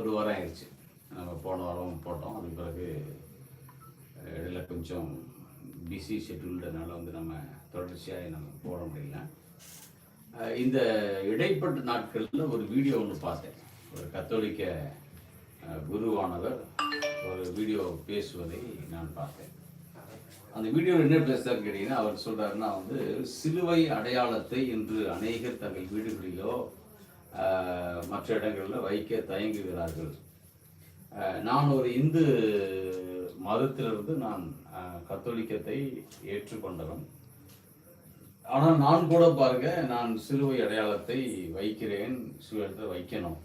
ஒரு வாரம் ஆயிடுச்சு. நம்ம போன வாரம் போட்டோம். அதுக்கு பிறகு இடையில கொஞ்சம் பிஸி ஷெட்யூல்டனால வந்து நம்ம தொடர்ச்சியாக நம்ம போட முடியல. இந்த இடைப்பட்ட நாட்களில் ஒரு வீடியோ ஒன்று பார்த்தேன். ஒரு கத்தோலிக்க குருவானவர் ஒரு வீடியோ பேசுவதை நான் பார்த்தேன். அந்த வீடியோ என்ன பேசுறாரு கேட்டீங்கன்னா அவர் சொல்கிறாருன்னா வந்து சிலுவை அடையாளத்தை இன்று அநேகர் தங்கள் வீடுகளிலோ மற்ற இடங்களில் வைக்க தயங்குகிறார்கள். நான் ஒரு இந்து மதத்திலிருந்து நான் கத்தோலிக்கத்தை ஏற்றுக்கொண்டவன். ஆனால் நான் கூட பாருங்க நான் சிறுவை அடையாளத்தை வைக்கிறேன் சிலுவை வைக்கணும்.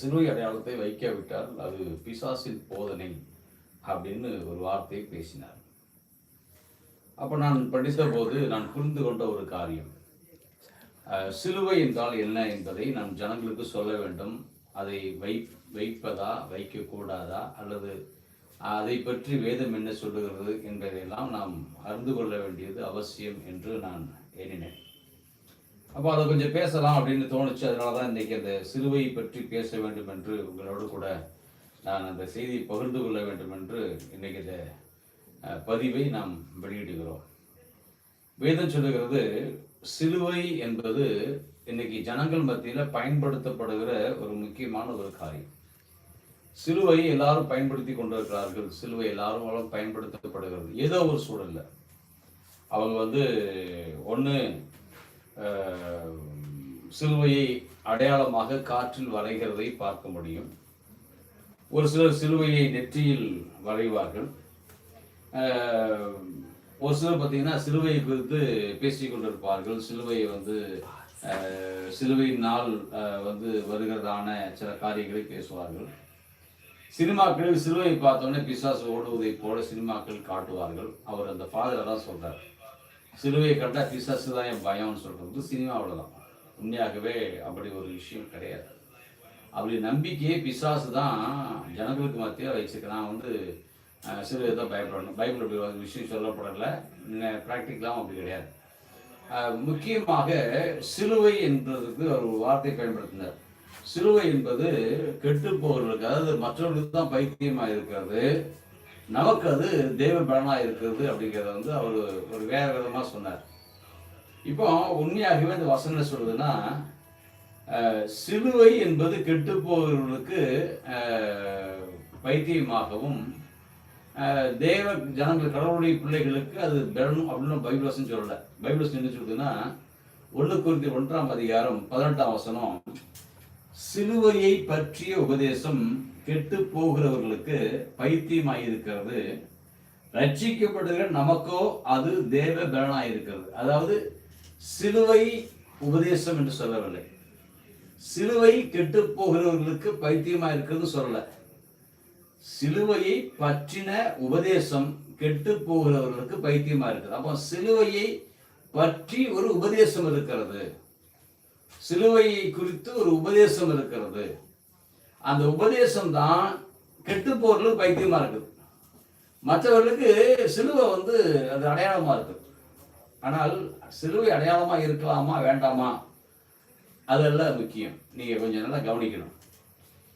சிறுவை அடையாளத்தை வைக்காவிட்டால் அது பிசாசின் போதனை அப்படின்னு ஒரு வார்த்தையை பேசினார். அப்போ நான் படித்த போது நான் புரிந்து கொண்ட ஒரு காரியம். சிலுவை என்றால் என்ன என்பதை நாம் ஜனங்களுக்கு சொல்ல வேண்டும். அதை வை வைப்பதா வைக்கக்கூடாதா அல்லது அதை பற்றி வேதம் என்ன சொல்லுகிறது என்பதையெல்லாம் நாம் அறிந்து கொள்ள வேண்டியது அவசியம் என்று நான் எண்ணினேன். அப்போ அதை கொஞ்சம் பேசலாம் அப்படின்னு தோணுச்சு. அதனால தான் இன்றைக்கி அந்த சிலுவை பற்றி பேச வேண்டும் என்று உங்களோடு கூட நான் அந்த செய்தியை பகிர்ந்து கொள்ள வேண்டும் என்று இன்றைக்கி இந்த பதிவை நாம் வெளியிடுகிறோம். வேதம் சொல்லுகிறது சிலுவை என்பது இன்னைக்கு ஜனங்கள் மத்தியில் பயன்படுத்தப்படுகிற ஒரு முக்கியமான ஒரு காரியம். சிலுவை எல்லாரும் பயன்படுத்தி கொண்டிருக்கிறார்கள். சிலுவை எல்லாரும் பயன்படுத்தப்படுகிறது. ஏதோ ஒரு சூழல்ல. அவங்க வந்து ஒன்று சிலுவையை அடையாளமாக காற்றில் வரைகிறதை பார்க்க முடியும். ஒரு சிலர் சிலுவையை நெற்றியில் வரைவார்கள். ஒரு சிலர் பார்த்தீங்கன்னா சிலுவையை குறித்து பேசிக் கொண்டிருப்பார்கள். சிலுவையை வந்து சிலுவையின் நாள் வந்து வருகிறதான சில காரியங்களை பேசுவார்கள். சினிமாக்களில் சிலுவையை பார்த்தோன்னே பிசாசு ஓடுவதைப் போல சினிமாக்கள் காட்டுவார்கள். அவர் அந்த ஃபாதர் தான் சொல்கிறார் சிலுவையை கண்டால் பிசாசு தான் என் பயம்னு சொல்கிறது சினிமாவில் தான் உண்மையாகவே அப்படி ஒரு விஷயம் கிடையாது. அப்படி நம்பிக்கையே பிசாசு தான் ஜனங்களுக்கு மத்தியில் வச்சிருக்கிறான். வந்து அஹ், சிலுவை தான் பயப்படணும். பைபிள் அப்படி விஷயம் சொல்லப்படல. ப்ராக்டிக்கலாகவும் அப்படி கிடையாது. முக்கியமாக சிலுவை என்பதற்கு ஒரு வார்த்தை பயன்படுத்தினார். சிலுவை என்பது கெட்டு போகிறவர்களுக்கு அதாவது மற்றவர்களுக்கு தான் பைத்தியமாக இருக்கிறது. நமக்கு அது தெய்வ பலனாக இருக்கிறது அப்படிங்கிறத வந்து அவர் ஒரு வேற விதமாக சொன்னார். இப்போ உண்மையாகவே இந்த வசனம் சொல்லுதுன்னா சிலுவை என்பது கெட்டு போகிறவர்களுக்கு பைத்தியமாகவும் தேவ ஜனங்கள் கடவுளுடைய பிள்ளைகளுக்கு அது பெறணும் அப்படின்னு பைபிள் வசனம் சொல்லல. பைபிள் வசனம் என்ன சொல்லுதுன்னா ஒன்று குறித்து ஒன்றாம் அதிகாரம் பதினெட்டாம் வசனம் சிலுவையை பற்றிய உபதேசம் கெட்டு போகிறவர்களுக்கு பைத்தியமாயிருக்கிறது. ரட்சிக்கப்படுகிற நமக்கோ அது தேவ பலனாயிருக்கிறது. அதாவது சிலுவை உபதேசம் என்று சொல்லவில்லை. சிலுவை கெட்டு போகிறவர்களுக்கு பைத்தியமாக இருக்கிறது சொல்லலை. சிலுவையை பற்றின உபதேசம் கெட்டு போகிறவர்களுக்கு பைத்தியமா இருக்குது. அப்போ சிலுவையை பற்றி ஒரு உபதேசம் இருக்கிறது. சிலுவையை குறித்து ஒரு உபதேசம் இருக்கிறது. அந்த உபதேசம் தான் கெட்டு போறதுக்கு பைத்தியமா இருக்குது. மற்றவர்களுக்கு சிலுவை வந்து அது அடையாளமா இருக்கு ஆனால் சிலுவை அடையாளமா இருக்கலாமா வேண்டாமா? அதெல்லாம் முக்கியம். நீங்க கொஞ்சம் நல்லா கவனிக்கணும்.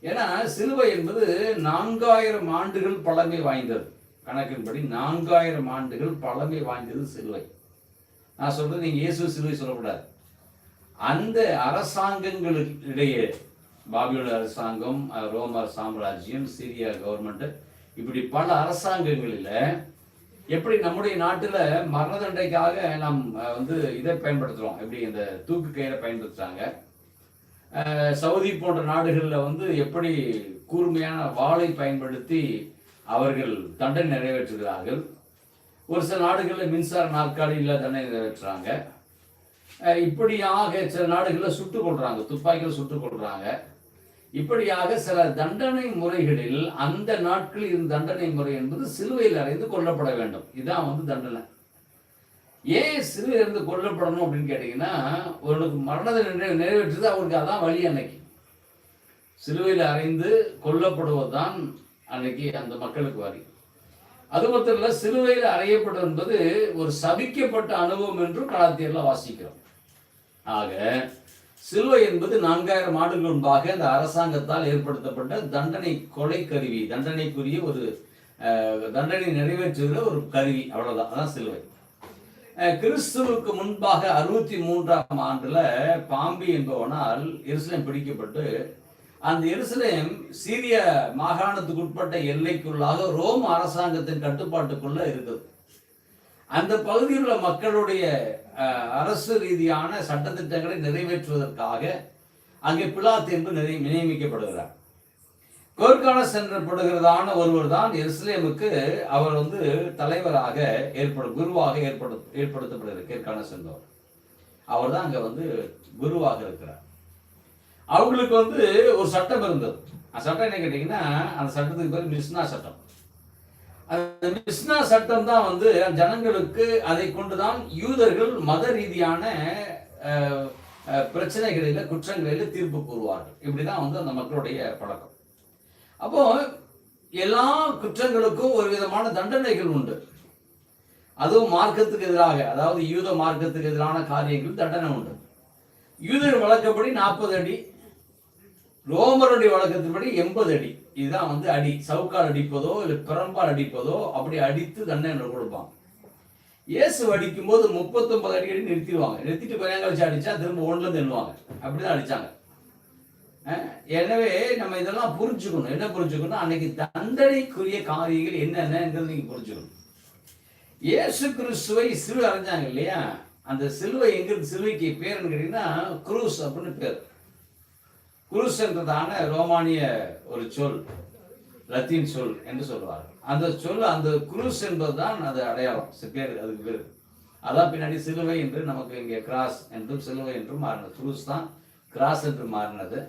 ஏன்னா சிலுவை என்பது நான்காயிரம் ஆண்டுகள் பழமை வாய்ந்தது. கணக்கின்படி நான்காயிரம் ஆண்டுகள் பழமை வாய்ந்தது சிலுவை. நான் சொல்றது நீங்க இயேசு சிலுவை சொல்லக்கூடாது. அந்த அரசாங்கங்களுக்கிடையே பாபியோட அரசாங்கம் ரோமர் ரோம சாம்ராஜ்யம் சிரியா கவர்மெண்ட் இப்படி பல அரசாங்கங்களில் எப்படி நம்முடைய நாட்டில் மரண தண்டைக்காக நாம் வந்து இதை பயன்படுத்துகிறோம் எப்படி இந்த தூக்கு கயிறை பயன்படுத்துகிறாங்க சவுதி போன்ற நாடுகளில் வந்து எப்படி கூர்மையான வாளை பயன்படுத்தி அவர்கள் தண்டனை நிறைவேற்றுகிறார்கள்? ஒரு சில நாடுகளில் மின்சார நாற்காலியில் தண்டனை நிறைவேற்றுறாங்க. இப்படியாக சில நாடுகளில் சுட்டுக் கொள்றாங்க துப்பாக்கியில் சுட்டுக் கொள்றாங்க. இப்படியாக சில தண்டனை முறைகளில் அந்த நாட்களில் இருந்த தண்டனை முறை என்பது சிலுவையில் அறைந்து கொல்லப்பட வேண்டும். இதுதான் வந்து தண்டனை. ஏன் சிலுவையில் இருந்து கொல்லப்படணும் அப்படின்னு கேட்டிங்கன்னா ஒருவனுக்கு மரணத்தை நிறை நிறைவேற்றுறது அவனுக்கு அதான் வழி அன்னைக்கு. சிலுவையில் அறைந்து கொல்லப்படுவதுதான் அன்னைக்கு அந்த மக்களுக்கு வரி அது மட்டும் இல்லை சிலுவையில் அறையப்படும் என்பது ஒரு சபிக்கப்பட்ட அனுபவம் என்றும் கலாத்தியரில் வாசிக்கிறோம். ஆக சிலுவை என்பது நான்காயிரம் ஆண்டுகள் முன்பாக அந்த அரசாங்கத்தால் ஏற்படுத்தப்பட்ட தண்டனை கொலை கருவி தண்டனைக்குரிய ஒரு தண்டனை நிறைவேற்றுகிற ஒரு கருவி அவ்வளோதான் அதான் சிலுவை கிறிஸ்துவுக்கு முன்பாக அறுபத்தி மூன்றாம் ஆண்டுல பாம்பி என்பவனால் எருசலேம் பிடிக்கப்பட்டு அந்த எருசலேம் சீரிய மாகாணத்துக்கு உட்பட்ட எல்லைக்குள்ளாக ரோம் அரசாங்கத்தின் கட்டுப்பாட்டுக்குள்ள இருக்குது அந்த பகுதியில் உள்ள மக்களுடைய அரசு ரீதியான சட்டத்திட்டங்களை நிறைவேற்றுவதற்காக அங்கே பிலாத்து என்று நிறை நியமிக்கப்படுகிறார். சென்ற படுகிறதான ஒருவர் தான் எருசலேமுக்கு அவர் வந்து தலைவராக ஏற்படும் குருவாக ஏற்படு ஏற்படுத்தப்படுகிறார் கேர்கானஸ் சென்றவர். அவர் தான் அங்கே வந்து குருவாக இருக்கிறார். அவங்களுக்கு வந்து ஒரு சட்டம் இருந்தது. அந்த சட்டம் என்ன கேட்டிங்கன்னா அந்த சட்டத்துக்கு பேர் மிஸ்னா சட்டம். அந்த மிஸ்னா சட்டம் தான் வந்து ஜனங்களுக்கு அதை கொண்டுதான் யூதர்கள் மத ரீதியான பிரச்சனைகளில் குற்றங்களில் தீர்ப்பு கூறுவார்கள். இப்படிதான் வந்து அந்த மக்களுடைய பழக்கம். அப்போ எல்லா குற்றங்களுக்கும் ஒரு விதமான தண்டனைகள் உண்டு. அதுவும் மார்க்கத்துக்கு எதிராக அதாவது யூத மார்க்கத்துக்கு எதிரான காரியங்கள் தண்டனை உண்டு. யூதர் வழக்கப்படி நாற்பது அடி ரோமருடைய வழக்கத்தின்படி எண்பது அடி. இதுதான் வந்து அடி சவுக்கால் அடிப்பதோ இல்லை பிறம்பால் அடிப்பதோ அப்படி அடித்து தண்டனை கொடுப்பாங்க. இயேசு அடிக்கும் போது முப்பத்தொன்பது அடி அடி நிறுத்திடுவாங்க. நிறுத்திட்டு கொஞ்ச அடிச்சா திரும்ப ஒண்ணுல தின்னுவாங்க எண்ணுவாங்க. அப்படிதான் அடிச்சாங்க. எனவே நம்ம இதெல்லாம் புரிஞ்சுக்கணும். என்ன புரிஞ்சுக்கணும் அன்னைக்கு தண்டனைக்குரிய காரியங்கள் என்னென்னங்கிறது நீங்க புரிஞ்சுக்கணும். இயேசு கிறிஸ்துவை சிலுவை அரைஞ்சாங்க இல்லையா? அந்த சிலுவை எங்க சிலுவைக்கு பேருன்னு கேட்டீங்கன்னா குரூஸ் அப்படின்னு பேர். குரூஸ் என்றதான ரோமானிய ஒரு சொல் லத்தீன் சொல் என்று சொல்லுவார்கள். அந்த சொல் அந்த குரூஸ் என்பதுதான் அது அடையாளம். பேர் அதுக்கு பேர். அதான் பின்னாடி சிலுவை என்று நமக்கு இங்கே கிராஸ் என்றும் சிலுவை என்றும் மாறினது. குரூஸ் தான் கிராஸ் என்று மாறினது.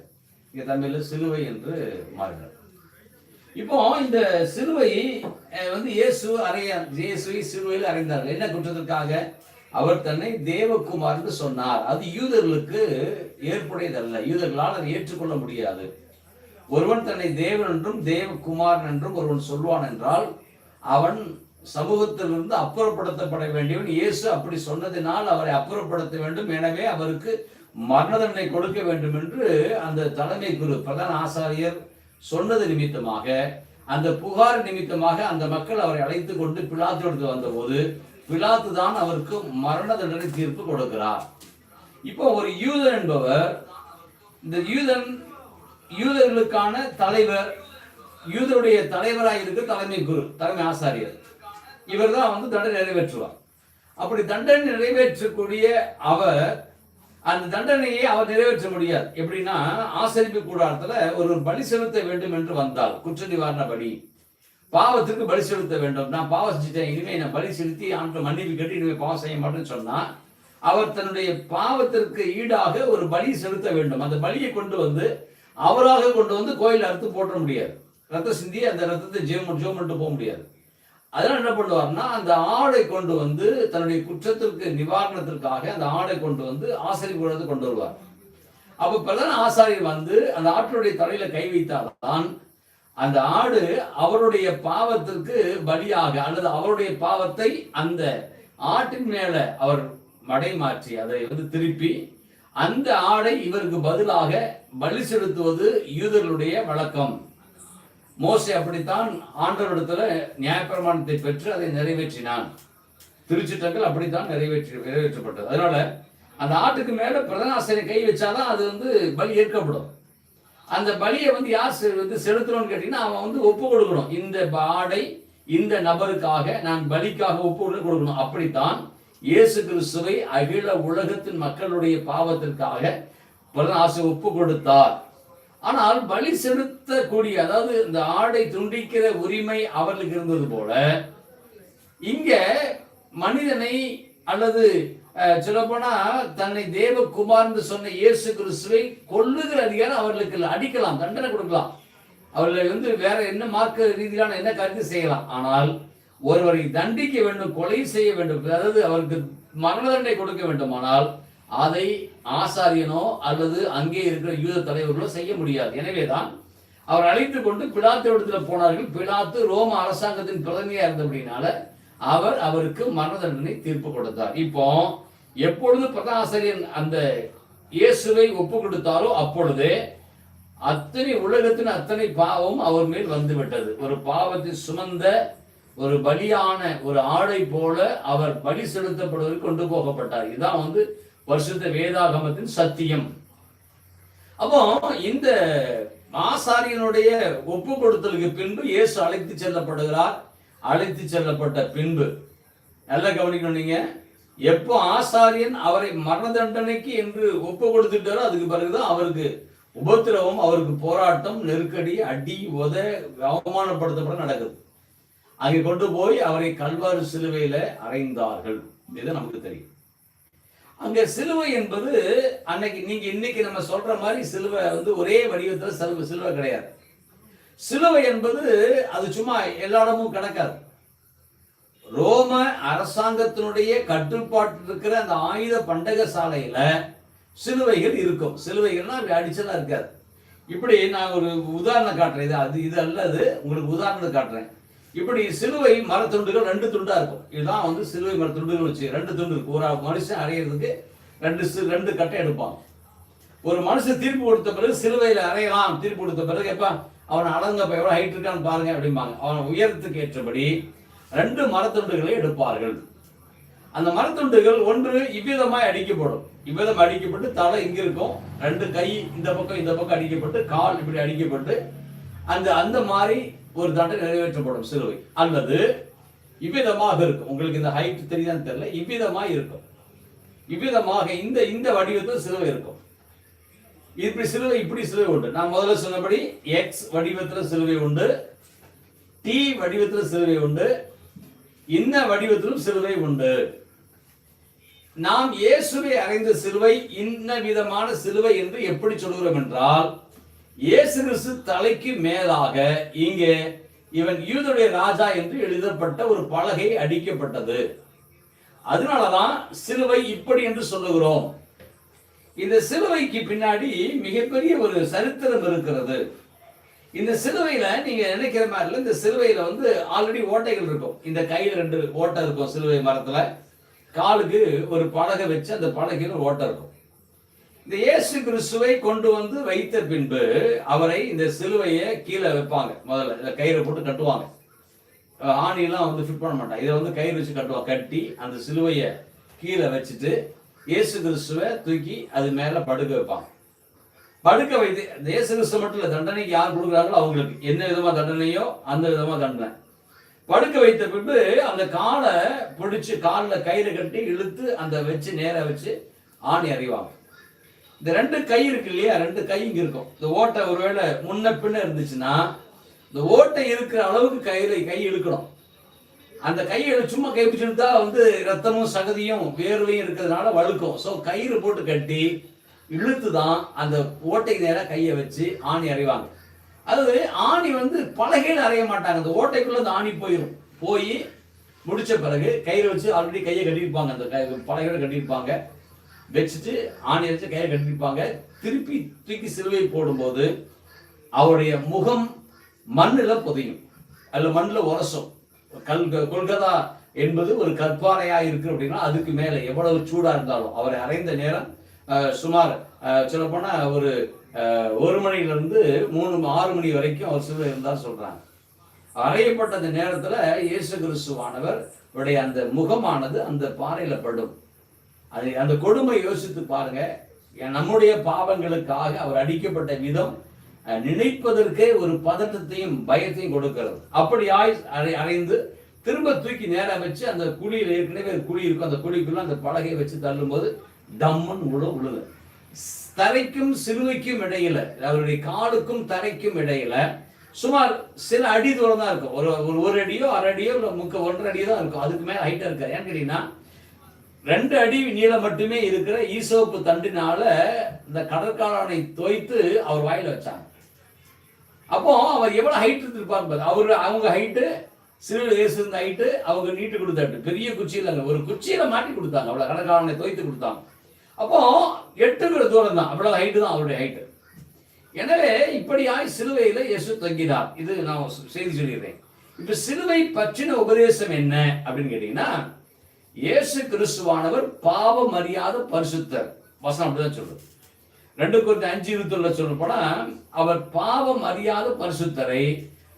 இங்கே தமிழில் சிலுவை என்று மாறுகிறார் இப்போ இந்த சிலுவை வந்து இயேசு அறைய இயேசுவை சிலுவையில் அறைந்தார்கள். என்ன குற்றத்திற்காக? அவர் தன்னை தேவகுமார் என்று சொன்னார். அது யூதர்களுக்கு ஏற்புடையதல்ல. யூதர்களால் அதை ஏற்றுக்கொள்ள முடியாது. ஒருவன் தன்னை தேவன் என்றும் தேவகுமார் என்றும் ஒருவன் சொல்வான் என்றால் அவன் சமூகத்திலிருந்து அப்புறப்படுத்தப்பட வேண்டியவன். இயேசு அப்படி சொன்னதினால் அவரை அப்புறப்படுத்த வேண்டும். எனவே அவருக்கு மரண தண்டனை கொடுக்க வேண்டும் என்று அந்த தலைமை குரு பிரதான ஆசாரியர் சொன்னது நிமித்தமாக அந்த புகார் நிமித்தமாக அந்த மக்கள் அவரை அழைத்து கொண்டு பிலாத்திற்கு வந்தபோது பிலாத்து தான் அவருக்கு மரண தண்டனை தீர்ப்பு கொடுக்கிறார். இப்போ ஒரு யூதன் என்பவர் இந்த யூதன் யூதர்களுக்கான தலைவர் யூதருடைய தலைவராக இருக்க தலைமை குரு தலைமை ஆசாரியர். இவர் தான் வந்து தண்டனை நிறைவேற்றுவார். அப்படி தண்டனை நிறைவேற்றக்கூடிய அவர் அந்த தண்டனையை அவர் நிறைவேற்ற முடியாது. எப்படின்னா ஆசரிப்பு கூடாரத்தில் ஒரு பலி செலுத்த வேண்டும் என்று வந்தால் குற்ற நிவாரண பலி. பாவத்துக்கு பலி செலுத்த வேண்டும். நான் பாவம் செஞ்சுட்டேன் இனிமேல் நான் பலி செலுத்தி ஆண்டு மன்னிப்பு கட்டி இனிமேல் பாவம் செய்ய மாட்டேன்னு சொன்னால் அவர் தன்னுடைய பாவத்திற்கு ஈடாக ஒரு பலி செலுத்த வேண்டும். அந்த பலியை கொண்டு வந்து அவராக கொண்டு வந்து கோயில் அறுத்து போட்ட முடியாது. ரத்த சிந்தி அந்த ரத்தத்தை ஜெயம் ஜெயம் போக முடியாது. அதெல்லாம் என்ன பண்ணுவார்னா அந்த ஆடை கொண்டு வந்து தன்னுடைய குற்றத்திற்கு நிவாரணத்திற்காக அந்த ஆடை கொண்டு வந்து ஆசாரி கொண்டு கொண்டு வருவார். அப்ப பிரதான ஆசாரியர் வந்து அந்த ஆட்டுடைய தலையில கை வைத்தால்தான் அந்த ஆடு அவருடைய பாவத்திற்கு பலியாக அல்லது அவருடைய பாவத்தை அந்த ஆட்டின் மேல அவர் மடை மாற்றி அதை வந்து திருப்பி அந்த ஆடை இவருக்கு பதிலாக பலி செலுத்துவது யூதர்களுடைய வழக்கம். மோசே அப்படித்தான் ஆண்டவரிடத்துல நியாயப்பிரமாணத்தை பெற்று அதை நிறைவேற்றினான். திருச்சிட்டங்கள் அப்படித்தான் நிறைவேற்றி நிறைவேற்றப்பட்டது. அதனால அந்த ஆட்டுக்கு மேல பிரதனாசிரியர் கை வச்சாதான் அது வந்து பலி ஏற்கப்படும். அந்த பலியை வந்து யார் செ- வந்து செலுத்தணும்னு கேட்டீங்கன்னா அவன் வந்து ஒப்பு கொடுக்கணும். இந்த ஆடை இந்த நபருக்காக நான் பலிக்காக ஒப்பு கொடுக்கணும். அப்படித்தான் இயேசு கிறிஸ்துவை அகில உலகத்தின் மக்களுடைய பாவத்திற்காக பிரதான ஆசிரியர் ஒப்பு கொடுத்தார். ஆனால் பலி செலுத்தக்கூடிய அதாவது இந்த ஆடை துண்டிக்கிற உரிமை அவர்களுக்கு இருந்தது போல இங்க மனிதனை அல்லது சொல்லப்போனா தன்னை தேவகுமார்னு சொன்ன இயேசு கிறிஸ்துவை கொல்லுகிற அதிகாரம் அவர்களுக்கு அடிக்கலாம் தண்டனை கொடுக்கலாம். அவர்களை வந்து வேற என்ன மார்க்க ரீதியிலான என்ன கருத்து செய்யலாம்? ஆனால் ஒருவரை தண்டிக்க வேண்டும் கொலை செய்ய வேண்டும். அதாவது அவருக்கு மரண தண்டனை கொடுக்க வேண்டுமானால் அதை ஆசாரியனோ அல்லது அங்கே இருக்கிற யூத தலைவர்களோ செய்ய முடியாது. எனவேதான் அவர் அழைத்து கொண்டு பிலாத்து இடத்துல போனார்கள். பிலாத்து ரோம அரசாங்கத்தின் பிரதமையா இருந்தபடினால அவர் அவருக்கு மரண தண்டனை தீர்ப்பு கொடுத்தார். இப்போ எப்பொழுது பிரதான ஆசிரியன் அந்த இயேசுவை ஒப்பு கொடுத்தாரோ அப்பொழுதே அத்தனை உலகத்தின் அத்தனை பாவம் அவர் மேல் வந்துவிட்டது. ஒரு பாவத்தை சுமந்த ஒரு பலியான ஒரு ஆடை போல அவர் பலி செலுத்தப்படுவதற்கு கொண்டு போகப்பட்டார். இதுதான் வந்து வருஷத்த வேதாகமத்தின் சத்தியம். அப்போ இந்த ஆசாரியனுடைய ஒப்பு கொடுத்தலுக்கு பின்பு இயேசு அழைத்து செல்லப்படுகிறார். அழைத்து செல்லப்பட்ட பின்பு. நல்லா கவனிக்கணும் நீங்க. எப்போ ஆசாரியன் அவரை மரண தண்டனைக்கு என்று ஒப்பு கொடுத்துட்டாரோ அதுக்கு பிறகுதான் அவருக்கு உபத்திரவம் அவருக்கு போராட்டம் நெருக்கடி அடி உத அவமானப்படுத்தப்பட நடக்குது. அங்கே கொண்டு போய் அவரை கல்வாறு சிலுவையில அறைந்தார்கள். இது நமக்கு தெரியும். அங்க சிலுவை என்பது அன்னைக்கு நீங்க இன்னைக்கு நம்ம சொல்ற மாதிரி சிலுவை வந்து ஒரே வடிவத்தில் சிலுவை சிலுவை கிடையாது. சிலுவை என்பது அது சும்மா எல்லா இடமும் கிடக்காது. ரோம அரசாங்கத்தினுடைய கட்டுப்பாட்டில் இருக்கிற அந்த ஆயுத பண்டக சாலையில சிலுவைகள் இருக்கும். சிலுவைகள்னா அப்படி அடிச்செல்லாம் இருக்காது. இப்படி நான் ஒரு உதாரணம் காட்டுறேன். இது அது இது அல்லது உங்களுக்கு உதாரணத்தை காட்டுறேன். இப்படி சிலுவை மரத்துண்டுகள் ரெண்டு துண்டா இருக்கும். இதுதான் வந்து சிலுவை மரத்துண்டுகள் வச்சு ரெண்டு துண்டு இருக்கு. ஒரு மனுஷன் அறையிறதுக்கு ரெண்டு ரெண்டு கட்டை எடுப்பான். ஒரு மனுஷன் தீர்ப்பு கொடுத்த பிறகு சிலுவையில் அறையலாம் தீர்ப்பு கொடுத்த பிறகு எப்ப அவன் அடங்க எவ்வளவு ஹைட் இருக்கான்னு பாருங்க அப்படிம்பாங்க. அவன் உயரத்துக்கு ஏற்றபடி ரெண்டு மரத்துண்டுகளை எடுப்பார்கள். அந்த மரத்துண்டுகள் ஒன்று இவ்விதமாய் அடிக்கப்படும். இவ்விதம் அடிக்கப்பட்டு தலை இங்க இருக்கும். ரெண்டு கை இந்த பக்கம் இந்த பக்கம் அடிக்கப்பட்டு கால் இப்படி அடிக்கப்பட்டு அந்த அந்த மாதிரி ஒரு தண்டனை நிறைவேற்றப்படும் சிலுவை. அல்லது இவ்விதமாக இருக்கும். உங்களுக்கு இந்த ஹைட் தெரியுதான்னு தெரியல. இவ்விதமாக இருக்கும். இவ்விதமாக இந்த இந்த வடிவத்தில் சிலுவை இருக்கும். இப்படி சிலுவை இப்படி சிலுவை உண்டு. நான் முதல்ல சொன்னபடி எக்ஸ் வடிவத்தில் சிலுவை உண்டு. டி வடிவத்தில் சிலுவை உண்டு. இன்ன வடிவத்திலும் சிலுவை உண்டு. நாம் இயேசுவை அறைந்த சிலுவை இன்ன விதமான சிலுவை என்று எப்படி சொல்கிறோம் என்றால் இயேசு கிறிஸ்து தலைக்கு மேலாக இங்கே இவன் யூதருடைய ராஜா என்று எழுதப்பட்ட ஒரு பலகை அடிக்கப்பட்டது. அதனாலதான் சிலுவை இப்படி என்று சொல்லுகிறோம். இந்த சிலுவைக்கு பின்னாடி மிகப்பெரிய ஒரு சரித்திரம் இருக்கிறது. இந்த சிலுவையில நீங்க நினைக்கிற மாதிரி இல்லை இந்த சிலுவையில வந்து ஆல்ரெடி ஓட்டைகள் இருக்கும். இந்த கையில் ரெண்டு ஓட்டை இருக்கும் சிலுவை மரத்துல. காலுக்கு ஒரு பலகை வச்சு அந்த பலகையில் ஓட்டை இருக்கும். இந்த இயேசு கிறிஸ்துவை கொண்டு வந்து வைத்த பின்பு அவரை இந்த சிலுவையை கீழே வைப்பாங்க. முதல்ல இதை கயிறை போட்டு கட்டுவாங்க. ஆணிலாம் ஆணியெல்லாம் வந்து ஃபிட் பண்ண மாட்டாங்க. இதை வந்து கயிறு வச்சு கட்டுவாங்க கட்டி அந்த சிலுவையை கீழே வச்சுட்டு இயேசு கிறிஸ்துவை தூக்கி அது மேலே படுக்க வைப்பாங்க. படுக்க வைத்து இந்த இயேசு கிறிஸ்து மட்டும் இல்லை தண்டனைக்கு யார் கொடுக்குறாங்களோ அவங்களுக்கு. என்ன விதமாக தண்டனையோ அந்த விதமாக தண்டனை. படுக்க வைத்த பின்பு அந்த காலை பிடிச்சி காலில் கயிறு கட்டி இழுத்து அந்த வச்சு நேராக வச்சு ஆணி அறிவாங்க இந்த ரெண்டு கை இருக்கு இல்லையா? ரெண்டு கை இங்க இருக்கும். இந்த ஓட்டை ஒருவேளை முன்ன பின்ன இருந்துச்சுன்னா இந்த ஓட்டை இருக்கிற அளவுக்கு கயிறு கை இழுக்கணும். அந்த கையை சும்மா கை பிடிச்சிருந்தா வந்து ரத்தமும் சகதியும் வேர்வையும் இருக்கிறதுனால வழுக்கும். ஸோ கயிறு போட்டு கட்டி இழுத்து தான் அந்த ஓட்டைக்கு நேராக கையை வச்சு ஆணி அறைவாங்க. அது ஆணி வந்து பலகையில் அறைய மாட்டாங்க. அந்த ஓட்டைக்குள்ளே அந்த ஆணி போயிடும் போய் முடித்த பிறகு கையில் வச்சு ஆல்ரெடி கையை கட்டியிருப்பாங்க. அந்த கை பலகையோட கட்டியிருப்பாங்க. வச்சுட்டு ஆணி வச்சு கையை கட்டிப்பாங்க. திருப்பி தூக்கி சிலுவை போடும்போது அவருடைய முகம் மண்ணில் புதையும். அதில் மண்ணில் உரசும். கல் கொல்கதா என்பது ஒரு கற்பாறையாக இருக்கு அப்படின்னா அதுக்கு மேலே எவ்வளவு சூடாக இருந்தாலும் அவரை அறைந்த நேரம் சுமார் சொல்லப்போனால் ஒரு ஒரு மணிலேருந்து மூணு ஆறு மணி வரைக்கும் அவர் சிலுவை இருந்தால் சொல்கிறாங்க அறையப்பட்ட அந்த நேரத்தில் இயேசு கிறிஸ்துவானவர் உடைய அந்த முகமானது அந்த பாறையில் படும். அது அந்த கொடுமை யோசித்து பாருங்க. நம்முடைய பாவங்களுக்காக அவர் அடிக்கப்பட்ட விதம் நினைப்பதற்கே ஒரு பதட்டத்தையும் பயத்தையும் கொடுக்கிறது. ஆய் அறை அறைந்து திரும்ப தூக்கி நேரம் வச்சு அந்த குழியில் ஏற்கனவே ஒரு குழி இருக்கும். அந்த குழிக்குள்ள அந்த பலகையை வச்சு தள்ளும்போது டம்மன் உள்ள உழுது. தரைக்கும் சிலுவைக்கும் இடையில அவருடைய காலுக்கும் தரைக்கும் இடையில சுமார் சில அடி தூரம் தான் இருக்கும். ஒரு ஒரு ஒரு அடியோ அரை அடியோ இல்லை முக்க ஒன்றரை அடியோ தான் இருக்கும். அதுக்கு மேலே ஹைட்டாக இருக்காது ஏன்னு கேட்டீங்கன்னா ரெண்டு அடி நீளம் மட்டுமே இருக்கிற ஈசோப்பு தண்டினால இந்த கடற்காலனை தோய்த்து அவர் வாயில் வச்சாங்க. அப்போ அவர் எவ்வளவு ஹைட் இருந்திருப்பார் பாரு. அவர் அவங்க ஹைட்டு சிறு இயேசு இருந்த ஹைட்டு அவங்க நீட்டு கொடுத்தாட்டு பெரிய குச்சி இல்லைங்க. ஒரு குச்சியில மாட்டி கொடுத்தாங்க. அவ்வளவு கடற்காலனை தோய்த்து கொடுத்தாங்க. அப்போ எட்டுங்கிற தூரம் தான். அவ்வளவு ஹைட்டு தான் அவருடைய ஹைட்டு எனவே இப்படியாய் சிலுவையில இயேசு தங்கினார். இது நான் செய்தி சொல்லிடுறேன். இப்ப சிலுவை பற்றின உபதேசம் என்ன அப்படின்னு கேட்டீங்கன்னா இயேசு கிறிஸ்துவானவர் பாவம் அறியாத பரிசுத்தர். வசனம் அப்படிதான் சொல்றது. ரெண்டு குறித்து அஞ்சு இருபத்தொன்னு சொல்லப்போனா அவர் பாவம் அறியாத பரிசுத்தரை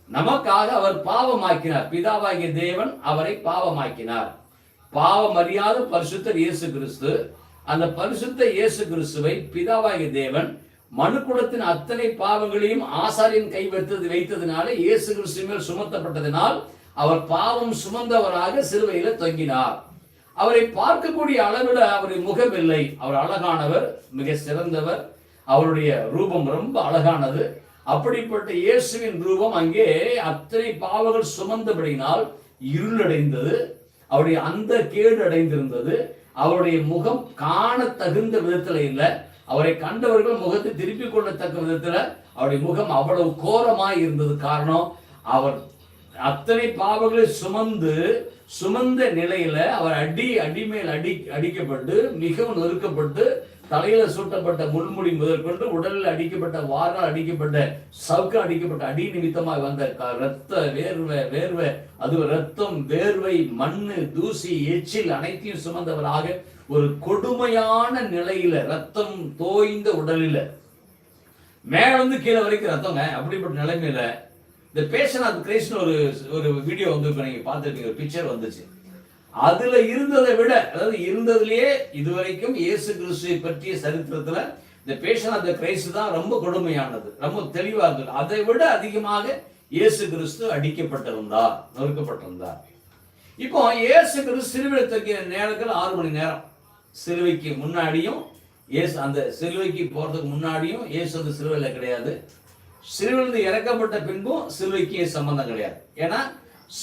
நமக்காக அவர் பாவமாக்கினார். பிதாவாகிய தேவன் அவரை பாவமாக்கினார். பாவம் அறியாத பரிசுத்தர் இயேசு கிறிஸ்து. அந்த பரிசுத்த இயேசு கிறிஸ்துவை பிதாவாகிய தேவன் மனுக்குலத்தின் அத்தனை பாவங்களையும் ஆசாரியன் கை வைத்தது வைத்ததினால இயேசு கிறிஸ்து மேல் சுமத்தப்பட்டதினால் அவர் பாவம் சுமந்தவராக சிறுவையில் தொங்கினார். அவரை பார்க்கக்கூடிய அளவில் அவருடைய முகம் இல்லை அவர் அழகானவர் மிக சிறந்தவர். அவருடைய ரூபம் ரொம்ப அழகானது. அப்படிப்பட்ட இயேசுவின் ரூபம் அங்கே அத்தனை பாவங்கள் சுமந்தபடினால் இருளடைந்தது. அவருடைய அந்த கேடு அடைந்திருந்தது. அவருடைய முகம் காண தகுந்த விதத்தில் இல்லை. அவரை கண்டவர்கள் முகத்தை திருப்பிக் கொள்ளத்தக்க விதத்தில் அவருடைய முகம் அவ்வளவு கோரமாய் இருந்தது. காரணம் அவர் அத்தனை பாவங்களை சுமந்து சுமந்த நிலையில அவர் அடி அடிமேல் அடி அடிக்கப்பட்டு மிகவும் நொறுக்கப்பட்டு தலையில சூட்டப்பட்ட முள்முடி முதற்கொண்டு உடலில் அடிக்கப்பட்ட வாரால் அடிக்கப்பட்ட சவுக்கு அடிக்கப்பட்ட அடி நிமித்தமாக வந்த ரத்த வேர்வை வேர்வை அது ரத்தம் வேர்வை மண்ணு தூசி எச்சில் அனைத்தையும் சுமந்தவராக ஒரு கொடுமையான நிலையில ரத்தம் தோய்ந்த உடலில மேலிருந்து கீழே வரைக்கும் ரத்தங்க அப்படிப்பட்ட நிலைமையில இந்த பேஷன் ஆஃப் கிரைஸ்ட்னு ஒரு ஒரு வீடியோ வந்து இப்போ நீங்கள் பார்த்துருப்பீங்க ஒரு பிக்சர் வந்துச்சு. அதுல இருந்ததை விட அதாவது இருந்ததுலேயே இதுவரைக்கும் இயேசு கிறிஸ்துவை பற்றிய சரித்திரத்துல இந்த பேஷன் ஆஃப் த கிரைஸ்ட் தான் ரொம்ப கொடுமையானது ரொம்ப தெளிவாக இருந்தது. அதை விட அதிகமாக இயேசு கிறிஸ்து அடிக்கப்பட்டிருந்தார் நொறுக்கப்பட்டிருந்தார் இப்போ இயேசு கிறிஸ்து சிலுவையில் தூக்கிய நேரத்தில் ஆறு மணி நேரம். சிலுவைக்கு முன்னாடியும் இயேசு அந்த சிலுவைக்கு போறதுக்கு முன்னாடியும் இயேசு அந்த சிலுவையில் கிடையாது. சிலுவிலிருந்து இறக்கப்பட்ட பின்பும் சிலுவைக்கு சம்பந்தம் கிடையாது. ஏன்னா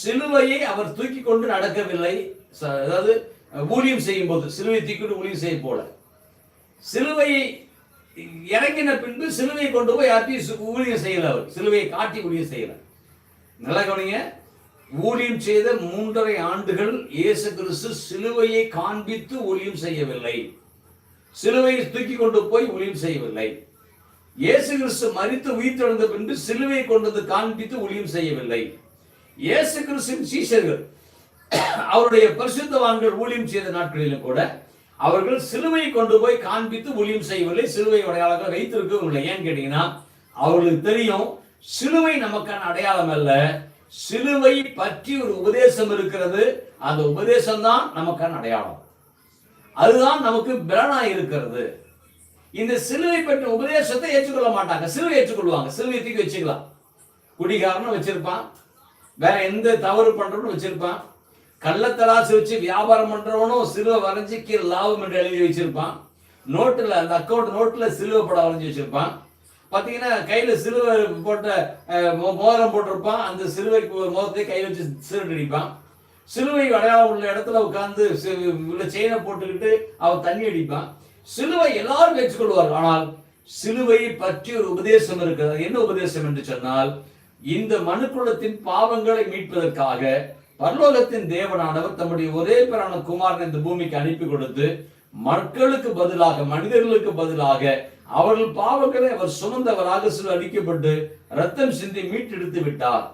சிலுவையை அவர் தூக்கி கொண்டு நடக்கவில்லை. ச- அதாவது ஊழியம் செய்யும் போது சிலுவை தூக்கிட்டு ஊழியம் செய்ய போல. சிலுவையை இறங்கின பின்பு சிலுவையை கொண்டு போய் யார்ட்டையும் சு- ஊழியம் செய்யல அவர். சிலுவையை காட்டி ஊழியம் செய்யல. நல்லா கவனிங்க. ஊழியம் செய்த மூன்றரை ஆண்டுகள் இயேசு கிறிஸ்து சிலுவையை காண்பித்து ஊழியம் செய்யவில்லை. சிலுவையை தூக்கி கொண்டு போய் ஊழியம் செய்யவில்லை. இயேசு கிறிஸ்து மரித்து உயிர்த்தெழுந்த பின்பு சிலுவை கொண்டது காண்பித்து ஊழியம் செய்யவில்லை. இயேசு கிறிஸ்துவின் சீஷர்கள் அவருடைய பரிசுத்தவான்கள் ஊழியம் செய்த நாட்களிலும் கூட அவர்கள் சிலுவையை கொண்டு போய் காண்பித்து ஊழியம் செய்யவில்லை. சிலுவை அடையாளங்கள் வைத்திருக்கவில்லை. ஏன்னு கேட்டீங்கன்னா அவர்களுக்கு தெரியும் சிலுவை நமக்கான அடையாளம் அல்ல. சிலுவை பற்றி ஒரு உபதேசம் இருக்கிறது. அந்த உபதேசம் தான் நமக்கான அடையாளம். அதுதான் நமக்கு பலனாக இருக்கிறது. இந்த சிலுவை பற்றி உபதேசத்தை ஏற்றுக்கொள்ள மாட்டாங்க. சிலுவை ஏற்றுக்கொள்வாங்க. சிலுவை தூக்கி வச்சுக்கலாம். குடிகாரனும் வச்சிருப்பான். வேற எந்த தவறு பண்றவனும் வச்சிருப்பான். கள்ளத்தராசு வச்சு வியாபாரம் பண்றவனும் சிலுவை வரைஞ்சி கீழே லாபம் என்று எழுதி வச்சிருப்பான். நோட்டில் அந்த அக்கௌண்ட் நோட்டில் சிலுவை படம் வரைஞ்சி வச்சிருப்பான். பார்த்தீங்கன்னா கையில் சிலுவை போட்ட மோ- மோதிரம் போட்டிருப்பான். அந்த சிலுவைக்கு மோதத்தை கையில் வச்சு சிலுவை அடிப்பான் சிலுவை அடையாளம் உள்ள இடத்துல உட்காந்து உள்ள செயினை போட்டுக்கிட்டு அவன் தண்ணி அடிப்பான். சிலுவை எல்லாரும் ஏற்றுக்கொள்வார் ஆனால் சிலுவையை பற்றி ஒரு உபதேசம் இருக்கிறது. என்ன உபதேசம் என்று சொன்னால் இந்த மனுக்குலத்தின் பாவங்களை மீட்பதற்காக பரலோகத்தின் தேவனானவர் தம்முடைய ஒரே பேரான குமாரன் இந்த பூமிக்கு அனுப்பி கொடுத்து மக்களுக்கு பதிலாக மனிதர்களுக்கு பதிலாக அவர்கள் பாவங்களை அவர் சுமந்தவராக சில அடிக்கப்பட்டு ரத்தம் சிந்தி மீட்டெடுத்து விட்டார்.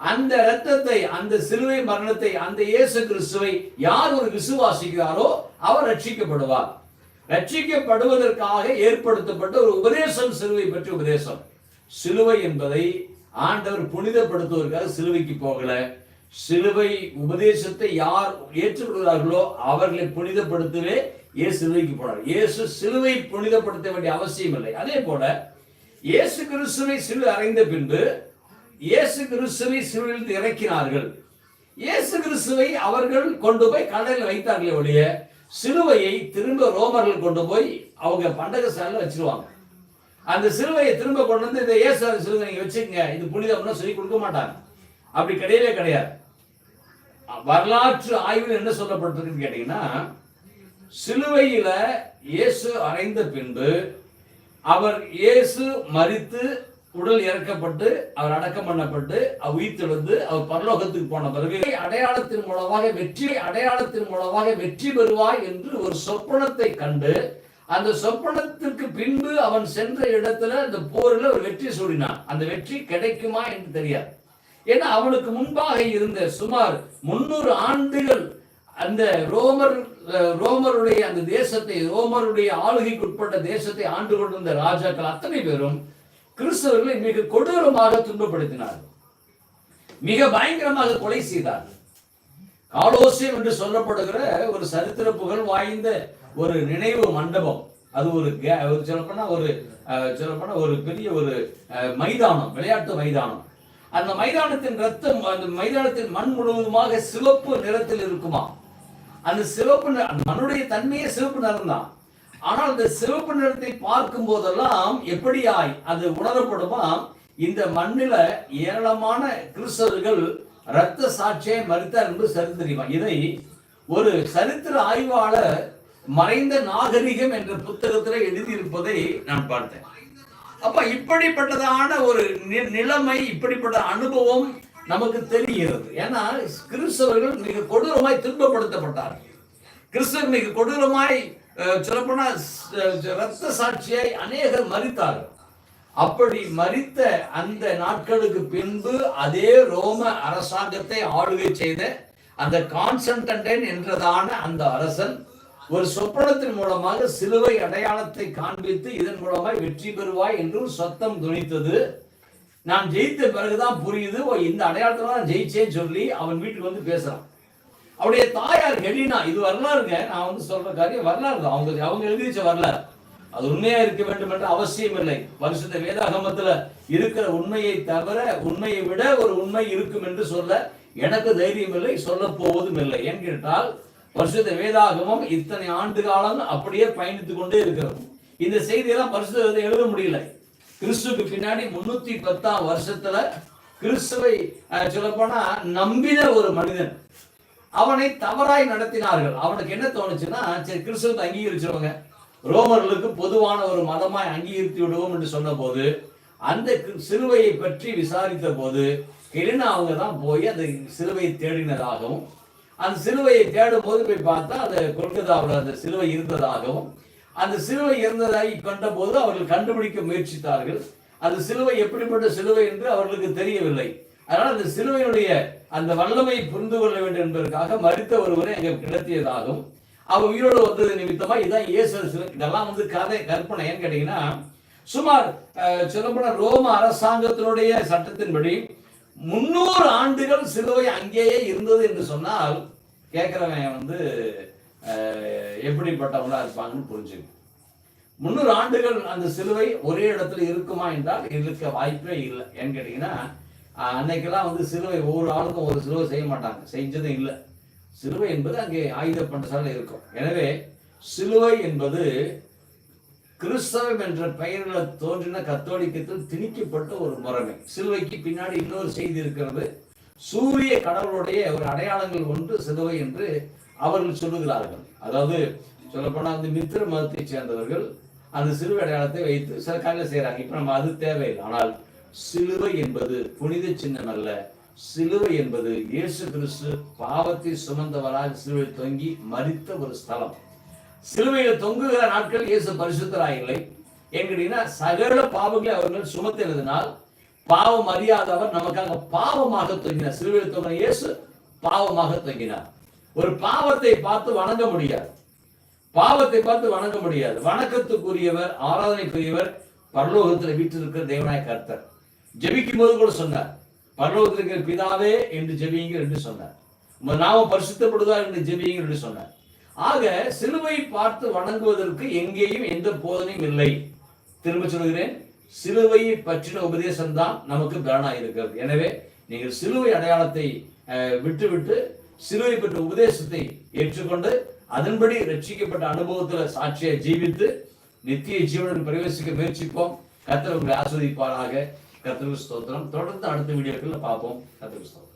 அந்த ரத்தத்தை அந்த சிலுவை மரணத்தை அந்த இயேசு கிறிஸ்துவை யார் ஒரு விசுவாசிக்கிறாரோ அவர் ரட்சிக்கப்படுவார். ரட்சிக்கப்படுவதற்காக ஏற்படுத்தப்பட்ட ஒரு உபதேசம் சிலுவை பற்றி உபதேசம். சிலுவை என்பதை ஆண்டவர் புனிதப்படுத்துவதற்காக சிலுவைக்கு போகல. சிலுவை உபதேசத்தை யார் ஏற்றுக்கொள்கிறார்களோ அவர்களை புனிதப்படுத்தவே இயேசு சிலுவைக்கு போனார். இயேசு சிலுவை புனிதப்படுத்த வேண்டிய அவசியம் இல்லை. அதே போல இயேசு கிறிஸ்துவை சிலு அறைந்த பின்பு இயேசு கிறிஸ்துவை சிலுவையில் இறக்கினார்கள். இயேசு கிறிஸ்துவை அவர்கள் கொண்டு போய் கடலில் வைத்தார்களே ஒழிய சிலுவையை திரும்ப ரோமர்கள் கொண்டு போய் அவங்க பண்டக சாலையில் வச்சிருவாங்க. அந்த சிலுவையை திரும்ப கொண்டு வந்து இந்த இயேசு சிலுவை நீங்கள் வச்சுக்கங்க இது புனிதம்னு சொல்லி கொடுக்க மாட்டாங்க. அப்படி கிடையவே கிடையாது. வரலாற்று ஆய்வில் என்ன சொல்லப்பட்டிருக்குன்னு கேட்டீங்கன்னா சிலுவையில் இயேசு அறைந்த பின்பு அவர் இயேசு மரித்து உடல் இறக்கப்பட்டு அவர் அடக்கம் பண்ணப்பட்டு அவர் உயிர்த்தெழுந்து அவர் பரலோகத்துக்கு போன பிறகு அடையாளத்தின் மூலமாக வெற்றி அடையாளத்தின் மூலமாக வெற்றி பெறுவாய் என்று ஒரு சொப்பனத்தை கண்டு அந்த சொப்பனத்திற்கு பின்பு அவன் சென்ற இடத்துல அந்த போரில் ஒரு வெற்றி சூடினான். அந்த வெற்றி கிடைக்குமா என்று தெரியாது. ஏன்னா அவனுக்கு முன்பாக இருந்த சுமார் முன்னூறு ஆண்டுகள் அந்த ரோமர் அஹ், ரோமருடைய அந்த தேசத்தை ரோமருடைய ஆளுகைக்குட்பட்ட தேசத்தை ஆண்டு கொண்டிருந்த ராஜாக்கள் அத்தனை பேரும் கிறிஸ்தவர்களை மிக கொடூரமாக துன்பப்படுத்தினார்கள். மிக பயங்கரமாக கொலை செய்தார்கள். காலோசியம் என்று சொல்லப்படுகிற ஒரு சரித்திர புகழ் வாய்ந்த ஒரு நினைவு மண்டபம். அது ஒரு கே- ஒரு சொல்லப்போனா ஒரு சொல்லப்போனா ஒரு பெரிய ஒரு மைதானம் விளையாட்டு மைதானம். அந்த மைதானத்தின் ரத்தம் அந்த மைதானத்தின் மண் முழுவதுமாக சிவப்பு நிறத்தில் இருக்குமா அந்த சிவப்பு மண்ணுடைய தன்மையே சிவப்பு நிறம் தான் ஆனால் அந்த சிவப்பு நிறத்தை பார்க்கும் போதெல்லாம் எப்படியாய் அது உணரப்படுமா? இந்த மண்ணில ஏராளமான கிறிஸ்தவர்கள் இரத்த சாட்சியை மறுத்தார் என்று சரித்திரிமா இதை ஒரு சரித்திர ஆய்வாளர் மறைந்த நாகரிகம் என்ற புத்தகத்தில் எழுதியிருப்பதை நான் பார்த்தேன். அப்ப இப்படிப்பட்டதான ஒரு நி- நிலைமை இப்படிப்பட்ட அனுபவம் நமக்கு தெரிகிறது. ஏன்னா கிறிஸ்தவர்கள் மிக கொடூரமாய் துன்பப்படுத்தப்பட்டார்கள். கிறிஸ்தவர் மிக கொடூரமாய் அஹ், ரத்த சாட்சியை அநேகர் மறித்தார்கள். அப்படி மறித்த அந்த நாட்களுக்கு பின்பு அதே ரோம அரசாங்கத்தை ஆளுகை செய்த அந்த கான்ஸ்டன்டைன் என்றதான அந்த அரசன் ஒரு சொப்பனத்தின் மூலமாக சிலுவை அடையாளத்தை காண்பித்து இதன் மூலமாக வெற்றி பெறுவாய் என்றும் சத்தம் துணித்தது. நான் ஜெயித்த பிறகுதான் புரியுது இந்த அடையாளத்தில் தான் ஜெயிச்சேன்னு சொல்லி அவன் வீட்டுக்கு வந்து பேசுறான். அவருடைய தாயார் ஹெலினா இது வரலாறுங்க. நான் வந்து சொல்ற காரியம் வரலாறு தான். அவங்க அவங்க எழுதி வச்ச வரலாறு. அது உண்மையா இருக்க வேண்டும் என்ற அவசியம் இல்லை. வருஷத்த வேதாகமத்துல இருக்கிற உண்மையை தவிர உண்மையை விட ஒரு உண்மை இருக்கும் என்று சொல்ல எனக்கு தைரியம் இல்லை சொல்ல போவதும் இல்லை. ஏன் கேட்டால் வருஷத்த வேதாகமம் இத்தனை ஆண்டு காலம் அப்படியே பயணித்துக் கொண்டே இருக்கிறது. இந்த செய்தியெல்லாம் பரிசுத்த எழுத முடியல. கிறிஸ்துவுக்கு பின்னாடி முன்னூத்தி பத்தாம் வருஷத்துல கிறிஸ்துவை அஹ், சொல்லப்போனா நம்பின ஒரு மனிதன். அவனை தவறாய் நடத்தினார்கள். அவனுக்கு என்ன தோணுச்சுன்னா சரி கிறிஸ்துவத்தை அங்கீகரிச்சிருவாங்க. ரோமர்களுக்கு பொதுவான ஒரு மதமாய் அங்கீகரித்து விடுவோம் என்று சொன்னபோது அந்த கி- சிலுவையை பற்றி விசாரித்த போது கெலினா அவங்க தான் போய் அந்த சிலுவையை தேடினதாகவும் அந்த சிலுவையை தேடும் போது போய் பார்த்தா அந்த கொல்கத்தாவில் அந்த சிலுவை இருந்ததாகவும் அந்த சிலுவை இருந்ததாய் கண்டபோது அவர்கள் கண்டுபிடிக்க முயற்சித்தார்கள். அந்த சிலுவை எப்படிப்பட்ட சிலுவை என்று அவர்களுக்கு தெரியவில்லை. அதனால் அந்த சிலுவையினுடைய அந்த வல்லமை புரிந்து கொள்ள வேண்டும் என்பதற்காக மறித்த ஒருவரை அங்கே கிடத்தியதாகும் அவர் உயிரோடு வந்தது நிமித்தமா இதான் இயேசு இதெல்லாம் வந்து கதை கற்பனை ஏன்னு கேட்டீங்கன்னா சுமார் சொல்லப்போன ரோம அரசாங்கத்தினுடைய சட்டத்தின்படி முன்னூறு ஆண்டுகள் சிலுவை அங்கேயே இருந்தது என்று சொன்னால் கேட்குறவன் வந்து எப்படிப்பட்டவங்களா இருப்பாங்கன்னு புரிஞ்சுக்கணும். முன்னூறு ஆண்டுகள் அந்த சிலுவை ஒரே இடத்துல இருக்குமா என்றால் இருக்க வாய்ப்பே இல்லை. ஏன்னு கேட்டீங்கன்னா அன்னைக்கெல்லாம் வந்து சிலுவை ஒவ்வொரு ஆளுக்கும் ஒரு சிலுவை செய்ய மாட்டாங்க. செஞ்சதும் இல்லை. சிலுவை என்பது அங்கே ஆயுத பண்டசாலை இருக்கும். எனவே சிலுவை என்பது கிறிஸ்தவம் என்ற பெயரில் தோன்றின கத்தோலிக்கத்தில் திணிக்கப்பட்ட ஒரு முறைமை. சிலுவைக்கு பின்னாடி இன்னொரு செய்தி இருக்கிறது. சூரிய கடவுளுடைய ஒரு அடையாளங்கள் ஒன்று சிலுவை என்று அவர்கள் சொல்லுகிறார்கள். அதாவது சொல்லப்போனால் அந்த மித்திர மதத்தைச் சேர்ந்தவர்கள் அந்த சிலுவை அடையாளத்தை வைத்து சில காரியம் செய்கிறாங்க இப்போ நம்ம அது தேவையில்லை. ஆனால் சிலுவை என்பது புனித சின்னம் அல்ல. சிலுவை என்பது இயேசு கிறிஸ்து பாவத்தை சுமந்தவராக சிலுவை தொங்கி மரித்த ஒரு ஸ்தலம். சிலுவையில் தொங்குகிற நாட்கள் இயேசு பரிசுத்தராயில்லை இல்லை. சகல பாவங்களை அவர்கள் சுமத்தினதினால் பாவம் அறியாதவர் நமக்காக பாவமாக தொங்கினார். சிலுவையில் தொங்கின இயேசு பாவமாக தொங்கினார். ஒரு பாவத்தை பார்த்து வணங்க முடியாது. பாவத்தை பார்த்து வணங்க முடியாது. வணக்கத்துக்குரியவர் ஆராதனைக்குரியவர் பரலோகத்தில் இருக்கிற தேவனாய் கர்த்தர். ஜெபிக்கும் போது கூட சொன்னார். பரலோகத்தில் இருக்கிற பிதாவே என்று ஜெபியுங்க என்று சொன்னார். உமது நாமம் பரிசுத்தப்படுவதா என்று ஜெபியுங்க என்று சொன்னார். ஆக சிலுவை பார்த்து வணங்குவதற்கு எங்கேயும் எந்த போதனையும் இல்லை. திரும்ப சொல்கிறேன் சிலுவையை பற்றின உபதேசம் தான் நமக்கு பலனாக இருக்கிறது. எனவே நீங்கள் சிலுவை அடையாளத்தை விட்டுவிட்டு சிலுவை பெற்ற உபதேசத்தை ஏற்றுக்கொண்டு அதன்படி ரட்சிக்கப்பட்ட அனுபவத்தில் சாட்சியை ஜீவித்து நித்திய ஜீவனில் பிரவேசிக்க முயற்சிப்போம். கத்தர் உங்களை ஆஸ்வதிப்பாராக கர்த்தருக்கு ஸ்தோத்திரம். தொடர்ந்து அடுத்த வீடியோக்களில் பார்ப்போம். கர்த்தருக்கு ஸ்தோத்திரம்.